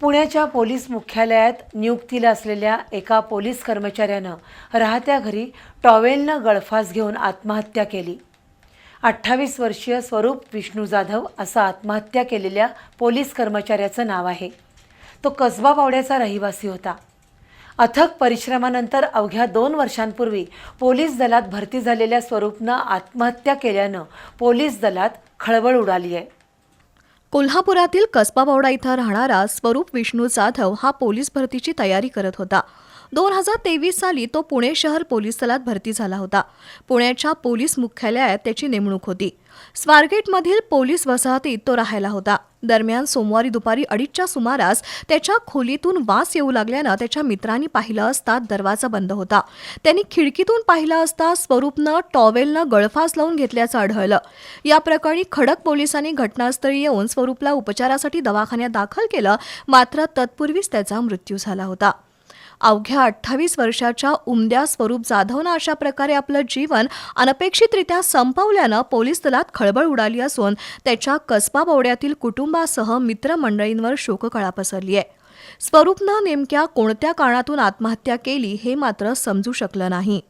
पुण्याच्या पोलीस मुख्यालयात नियुक्तीला असलेल्या एका पोलीस कर्मचाऱ्यानं राहत्या घरी टॉवेलनं गळफास घेऊन आत्महत्या केली. अठ्ठावीस वर्षीय स्वरूप विष्णू जाधव असं आत्महत्या केलेल्या पोलीस कर्मचाऱ्याचं नाव आहे. तो कसबा पावड्याचा रहिवासी होता. अथक परिश्रमानंतर अवघ्या दोन वर्षांपूर्वी पोलीस दलात भरती झालेल्या स्वरूपनं आत्महत्या केल्यानं पोलीस दलात खळबळ उडाली आहे. कोल्हापुरातील कसबावडा इथं राहणारा स्वरूप विष्णू जाधव हा पोलीस भरतीची तयारी करत होता. दोन हजार तेवीस साली तो पुणे शहर पोलीस दलात भरती झाला होता. पुण्याच्या पोलीस मुख्यालयात त्याची नेमणूक होती. स्वारगेटमधील पोलीस वसाहतीत तो राहायला होता. दरम्यान सोमवारी दुपारी अडीचच्या सुमारास त्याच्या खोलीतून वास येऊ लागल्यानं त्याच्या मित्रांनी पाहिलं असता दरवाजा बंद होता. त्यांनी खिडकीतून पाहिलं असता स्वरूपनं टॉवेलनं गळफास लावून घेतल्याचं आढळलं. या प्रकरणी खडक पोलिसांनी घटनास्थळी येऊन स्वरूपला उपचारासाठी दवाखान्यात दाखल केलं. मात्र तत्पूर्वीच त्याचा मृत्यू झाला होता. अवघ्या अठ्ठावीस वर्षाच्या उमद्या स्वरूप जाधवनं अशा प्रकारे आपलं जीवन अनपेक्षितरित्या संपवल्यानं पोलीस दलात खळबळ उडाली असून त्याच्या कसबा बोवड्यातील कुटुंबासह मित्रमंडळींवर शोककळा पसरली आहे. स्वरूपनं नेमक्या कोणत्या कारणातून आत्महत्या केली हे मात्र समजू शकलं नाही.